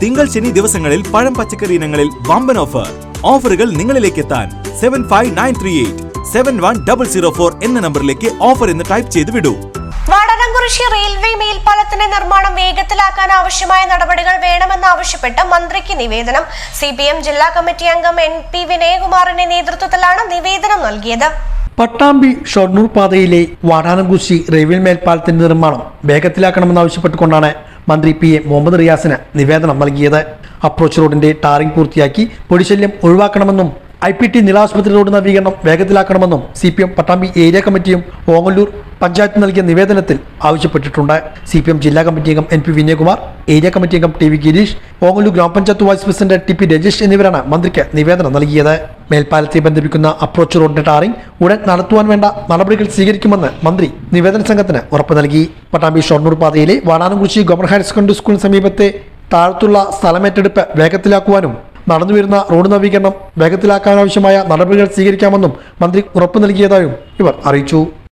തിങ്കൾ ശനി ദിവസങ്ങളിൽ പഴം പച്ചക്കറി ഇനങ്ങളിൽ വമ്പൻ ഓഫർ ഓഫറുകൾ നിങ്ങളിലേക്ക് എത്താൻ seven five nine three eight seven one double zero four എന്ന നമ്പറിലേക്ക് ഓഫർ എന്ന് ടൈപ്പ് ചെയ്ത് വിടൂ. വടനംകുറിശി റെയിൽവേ മേൽപ്പാലത്തിന്റെ നിർമ്മാണം വേഗത്തിലാക്കാൻ ആവശ്യമായ നടപടികൾ വേണമെന്നാവശ്യപ്പെട്ട് മന്ത്രിക്ക് നിവേദനം. സി പി എം ജില്ലാ കമ്മിറ്റി അംഗം എൻ പി വിനയകുമാറിന്റെ നേതൃത്വത്തിലാണ് നിവേദനം നൽകിയത്. പട്ടാമ്പി ഷൊർണൂർ പാതയിലെ വാടാനംകുശി റെയിൽവേ മേൽപ്പാലത്തിന്റെ നിർമ്മാണം വേഗത്തിലാക്കണമെന്നാവശ്യപ്പെട്ടുകൊണ്ടാണ് മന്ത്രി പി എ മുഹമ്മദ് റിയാസിന് നിവേദനം നൽകിയത്. അപ്രോച്ച് റോഡിന്റെ ടാറിംഗ് പൂർത്തിയാക്കി പൊടിശല്യം ഒഴിവാക്കണമെന്നും ഐ പി ടി നിലാശുപത്രി റോഡ് നവീകരണം വേഗത്തിലാക്കണമെന്നും C P M Pattambi area കമ്മിറ്റിയും ഓങ്ങല്ലൂർ പഞ്ചായത്ത് നൽകിയ നിവേദനത്തിൽ ആവശ്യപ്പെട്ടിട്ടുണ്ട്. സി പി എം ജില്ലാ കമ്മിറ്റി അംഗം N P Vinayakumar area committee അംഗം ടി വി ഗിരീഷ് ഓങ്ങല്ലൂർ ഗ്രാമപഞ്ചായത്ത് vice president T P Rajesh എന്നിവരാണ് മന്ത്രിക്ക് നിവേദനം നൽകിയത്. മേൽപ്പാലത്തെ ബന്ധിപ്പിക്കുന്ന അപ്രോച്ച് റോഡിന്റെ ടാറിംഗ് ഉടൻ നടത്തുവാൻ വേണ്ട നടപടികൾ സ്വീകരിക്കുമെന്ന് മന്ത്രി നിവേദന സംഘത്തിന് ഉറപ്പ് നൽകി. പട്ടാമ്പി ഷൊർണൂർ പാതയിലെ വാടാനംകുറിശി ഗവൺമെന്റ് ഹയർ സെക്കൻഡറി സ്കൂളിന് സമീപത്തെ താഴത്തുള്ള സ്ഥലമേറ്റെടുപ്പ് വേഗത്തിലാക്കുവാനും നടന്നുവരുന്ന റോഡ് നവീകരണം വേഗത്തിലാക്കാനാവശ്യമായ നടപടികൾ സ്വീകരിക്കാമെന്നും മന്ത്രി ഉറപ്പു നൽകിയതായും ഇവർ അറിയിച്ചു.